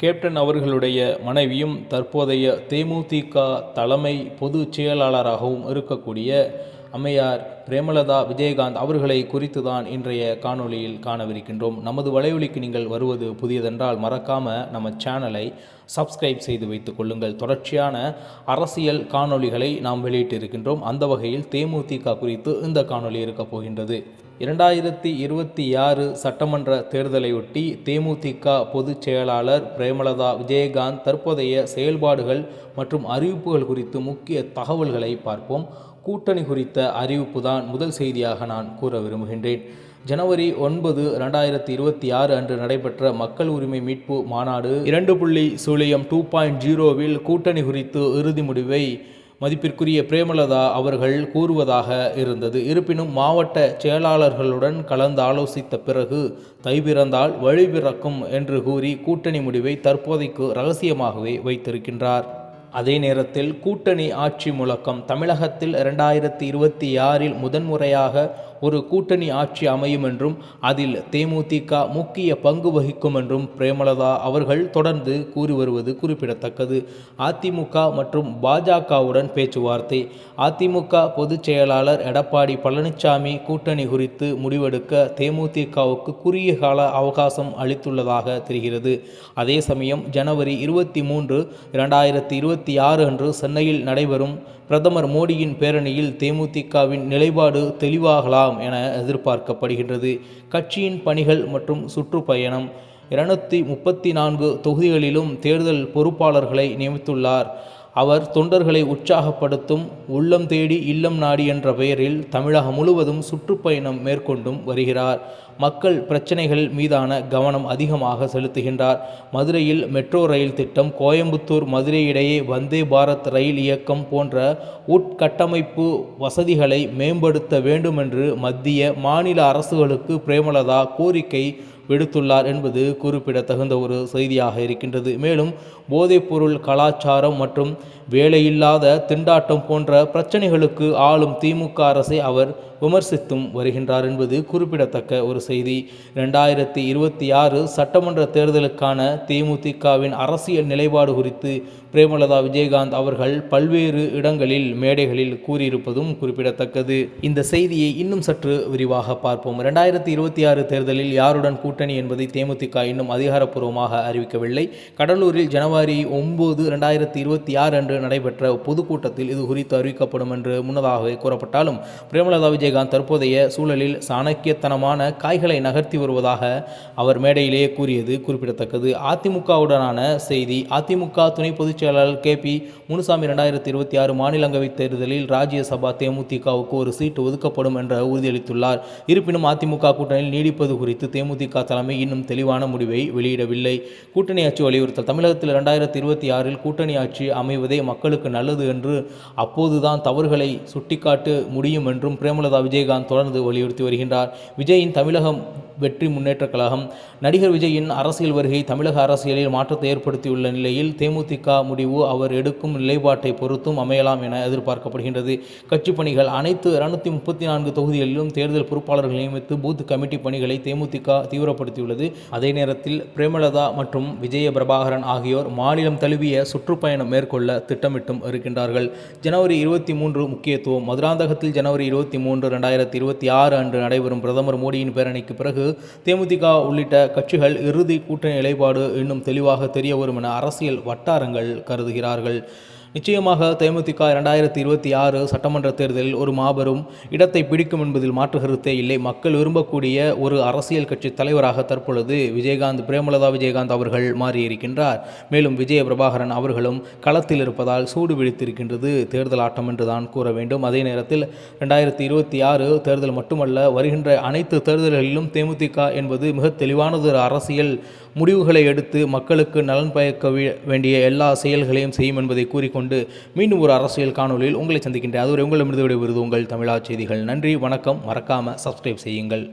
Captain அவர்களுடைய மனைவியும் தற்போதைய தேமுதிக தலைமை பொதுச் செயலாளராகவும் இருக்கக்கூடிய அம்மையார் பிரேமலதா விஜயகாந்த் அவர்களை குறித்து தான் இன்றைய காணொளியில் காணவிருக்கின்றோம். நமது வலைவலிக்கு நீங்கள் வருவது புதியதென்றால் மறக்காம நம்ம சேனலை சப்ஸ்கிரைப் செய்து வைத்துக் கொள்ளுங்கள். தொடர்ச்சியான அரசியல் காணொளிகளை நாம் வெளியிட்டிருக்கின்றோம். அந்த வகையில் தேமுதிக குறித்து இந்த காணொளி இருக்கப் போகின்றது. இரண்டாயிரத்தி இருபத்தி ஆறு சட்டமன்ற தேர்தலையொட்டி தேமுதிக பொதுச் செயலாளர் பிரேமலதா விஜயகாந்த் தற்போதைய செயல்பாடுகள் மற்றும் அறிவிப்புகள் குறித்து முக்கிய தகவல்களை பார்ப்போம். கூட்டணி குறித்த அறிவிப்பு தான் முதல் செய்தியாக நான் கூற விரும்புகின்றேன். ஜனவரி ஒன்பது ரெண்டாயிரத்தி இருபத்தி ஆறு அன்று நடைபெற்ற மக்கள் உரிமை மீட்பு மாநாடு இரண்டு புள்ளி சூழியம் டூ பாயிண்ட் ஜீரோவில் கூட்டணி குறித்து இறுதி முடிவை மதிப்பிற்குரிய பிரேமலதா அவர்கள் கூறுவதாக இருந்தது. இருப்பினும் மாவட்ட செயலாளர்களுடன் கலந்து ஆலோசித்த பிறகு தை பிறந்தால் வழி பிறக்கும் என்று கூறி கூட்டணி முடிவை தற்போதைக்கு ரகசியமாகவே வைத்திருக்கின்றார். அதே நேரத்தில் கூட்டணி ஆட்சி முழக்கம் தமிழகத்தில் இரண்டாயிரத்தி இருபத்தி ஆறில் முதன்முறையாக ஒரு கூட்டணி ஆட்சி அமையும் என்றும் அதில் தேமுதிக முக்கிய பங்கு வகிக்கும் என்றும் பிரேமலதா அவர்கள் தொடர்ந்து கூறி வருவது குறிப்பிடத்தக்கது. அதிமுக மற்றும் பாஜகவுடன் பேச்சுவார்த்தை. அதிமுக பொதுச் செயலாளர் எடப்பாடி பழனிசாமி கூட்டணி குறித்து முடிவெடுக்க தேமுதிகவுக்கு குறுகிய கால அவகாசம் அளித்துள்ளதாக தெரிகிறது. அதே சமயம் ஜனவரி இருபத்தி மூன்று இரண்டாயிரத்தி இருபத்தி ஆறு அன்று சென்னையில் நடைபெறும் பிரதமர் மோடியின் பேரணியில் தேமுதிகவின் நிலைப்பாடு தெளிவாகலாம் என எதிர்பார்க்கப்படுகின்றது. கட்சியின் பணிகள் மற்றும் சுற்றுப்பயணம் இருநூத்தி முப்பத்தி நான்கு தொகுதிகளிலும் தேர்தல் பொறுப்பாளர்களை நியமித்துள்ளார். அவர் தொண்டர்களை உற்சாகப்படுத்தும் உள்ளம் தேடி இல்லம் நாடி என்ற பெயரில் தமிழகம் முழுவதும் சுற்றுப்பயணம் மேற்கொண்டும் வருகிறார். மக்கள் பிரச்சனைகள் மீதான கவனம் அதிகமாக செலுத்துகின்றார். மதுரையில் மெட்ரோ ரயில் திட்டம் கோயம்புத்தூர் மதுரை இடையே வந்தே பாரத் ரயில் இயக்கம் போன்ற உட்கட்டமைப்பு வசதிகளை மேம்படுத்த வேண்டுமென்று மத்திய மாநில அரசுகளுக்கு பிரேமலதா கோரிக்கை விடுத்துள்ளார் என்பது குறிப்பிடத்தகுந்த ஒரு செய்தியாக இருக்கின்றது. மேலும் போதைப்பொருள் கலாச்சாரம் மற்றும் வேலையில்லாத திண்டாட்டம் போன்ற பிரச்சனைகளுக்கு ஆளும் திமுக அரசை அவர் விமர்சித்தும் வருகின்றார் என்பது குறிப்பிடத்தக்க ஒரு செய்தி. ரெண்டாயிரத்தி இருபத்தி ஆறு சட்டமன்ற தேர்தலுக்கான தேமுதிகவின் அரசியல் நிலைப்பாடு குறித்து பிரேமலதா விஜயகாந்த் அவர்கள் பல்வேறு இடங்களில் மேடைகளில் கூறியிருப்பதும் குறிப்பிடத்தக்கது. இந்த செய்தியை இன்னும் சற்று விரிவாக பார்ப்போம். ரெண்டாயிரத்தி இருபத்தி ஆறு தேர்தலில் யாருடன் கூட்டணி கூட்டணி என்பதை தேமுதிக இன்னும் அதிகாரப்பூர்வமாக அறிவிக்கவில்லை. கடலூரில் ஜனவரி ஒன்பது ரெண்டாயிரத்தி இருபத்தி ஆறு அன்று நடைபெற்ற பொதுக்கூட்டத்தில் இது குறித்து அறிவிக்கப்படும் என்று முன்னதாகவே கூறப்பட்டாலும் பிரேமலதா விஜயகாந்த் தற்போதைய சூழலில் சாணக்கியத்தனமான காய்களை நகர்த்தி வருவதாக அவர் மேடையிலேயே கூறியது குறிப்பிடத்தக்கது. அதிமுகவுடனான செய்தி அதிமுக துணை பொதுச் செயலாளர் கே பி முனுசாமி இரண்டாயிரத்தி இருபத்தி ஆறு மாநிலங்களவை தேர்தலில் ராஜ்யசபா தேமுதிகவுக்கு ஒரு சீட்டு ஒதுக்கப்படும் என்ற உறுதியளித்துள்ளார். இருப்பினும் அதிமுக கூட்டணியில் நீடிப்பது குறித்து தேமுதிக தலைமை இன்னும் தெளிவான முடிவை வெளியிடவில்லை. கூட்டணி ஆட்சி வலியுறுத்தல். தமிழகத்தில் இரண்டாயிரத்தி இருபத்தி ஆறில் கூட்டணி ஆட்சி அமைவதே மக்களுக்கு நல்லது என்று அப்போதுதான் தவறுகளை சுட்டிக்காட்ட முடியும் என்றும் பிரேமலதா விஜயகாந்த் தொடர்ந்து வலியுறுத்தி வருகின்றார். விஜயின் தமிழகம் வெற்றி முன்னேற்றக் கழகம். நடிகர் விஜயின் அரசியல் வருகை தமிழக அரசியலில் மாற்றத்தை ஏற்படுத்தியுள்ள நிலையில் தேமுதிக முடிவு அவர் எடுக்கும் நிலைப்பாட்டை பொறுத்தும் அமையலாம் என எதிர்பார்க்கப்படுகின்றது. கட்சி பணிகள் அனைத்து இருநூத்தி முப்பத்தி நான்கு தொகுதிகளிலும் தேர்தல் பொறுப்பாளர்கள் நியமித்து பூத் கமிட்டி பணிகளை தேமுதிக தீவிரப்படுத்தியுள்ளது. அதே நேரத்தில் பிரேமலதா மற்றும் விஜய பிரபாகரன் ஆகியோர் மாநிலம் தழுவிய சுற்றுப்பயணம் மேற்கொள்ள திட்டமிட்டும் இருக்கின்றார்கள். ஜனவரி இருபத்தி மூன்று முக்கியத்துவம் மதுராந்தகத்தில் ஜனவரி இருபத்தி மூன்று ரெண்டாயிரத்தி இருபத்தி ஆறு அன்று நடைபெறும் பிரதமர் மோடியின் பேரணிக்கு பிறகு தேமுதிக உள்ளிட்ட கட்சிகள் இறுதி கூட்டணி நிலைப்பாடு இன்னும் தெளிவாக தெரிய வரும் என அரசியல் வட்டாரங்கள் கருதுகிறார்கள். நிச்சயமாக தேமுதிக இரண்டாயிரத்தி இருபத்தி ஆறு சட்டமன்ற தேர்தலில் ஒரு மாபெரும் இடத்தை பிடிக்கும் என்பதில் மாற்று கருத்தே இல்லை. மக்கள் விரும்பக்கூடிய ஒரு அரசியல் கட்சி தலைவராக தற்பொழுது விஜயகாந்த் பிரேமலதா விஜயகாந்த் அவர்கள் மாறியிருக்கின்றார். மேலும் விஜய பிரபாகரன் அவர்களும் களத்தில் இருப்பதால் சூடு பிடித்திருக்கின்றது தேர்தல் ஆட்டம் என்று தான் கூற வேண்டும். அதே நேரத்தில் ரெண்டாயிரத்தி இருபத்தி ஆறு தேர்தல் மட்டுமல்ல வருகின்ற அனைத்து தேர்தல்களிலும் தேமுதிக என்பது மிக தெளிவானது அரசியல் முடிவுகளை எடுத்து மக்களுக்கு நலன் பயக்க வேண்டிய எல்லா செயல்களையும் செய்யும் என்பதை கூறிக்கொண்டு கொண்டு மீண்டும் ஒரு அரசியல் காணொலியில் உங்களை சந்திக்கின்றேன் அதுவரை உங்களிடமிருந்து விடைபெறுவது உங்கள் தமிழா செய்திகள். நன்றி வணக்கம். மறக்காமல் சப்ஸ்கிரைப் செய்யுங்கள்.